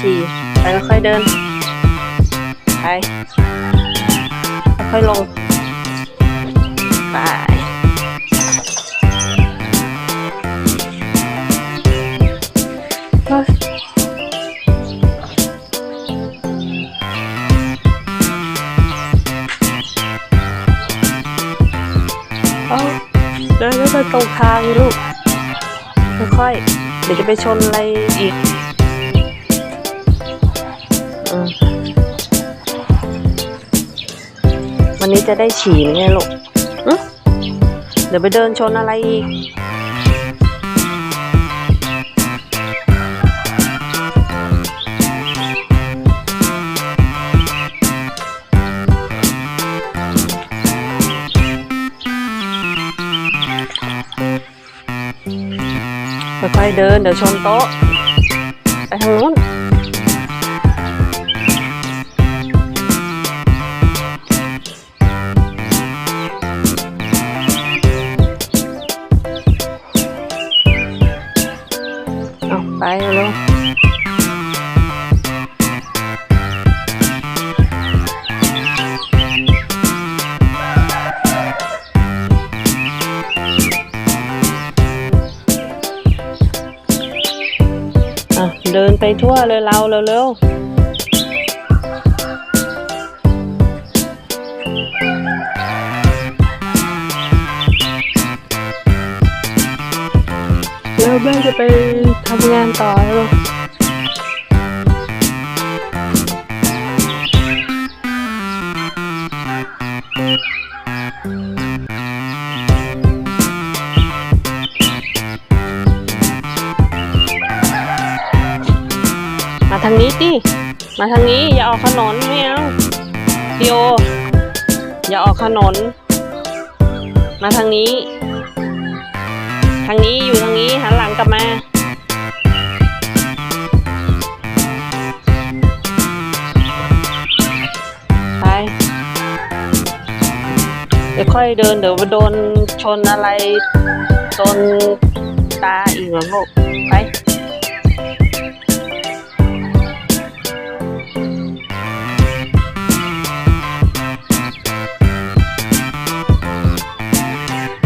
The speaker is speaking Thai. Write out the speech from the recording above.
ฉี่ไปค่อยเดิน ไปค่อยลง ไปเฮ้ยเอาเดินแล้วไปตรงทางลูกค่อยๆเดี๋ยวจะไปชนอะไรอีก นนี้จะได้ฉี่ไหมเนี่ยลูกอื้อเดี๋ยวไปเดินชนอะไรอีกค่อยๆเดินเดี๋ยวชนโต๊ะ ไปทางนู้น เอาไปเร็วอะเดินไปทั่วเลยเราเร็วๆ แล้วแม่จะไปทำงานต่อแล้วมาทางนี้ดิ มาทางนี้อย่าออกถนนไม่เอาพี่โออย่าออกถนน มาทางนี้ ทางนี้อยู่ กลับมา ไป เดี๋ยวค่อยเดินเดี๋ยวโดนชนอะไร โดนตาอีกเหรอลูกไป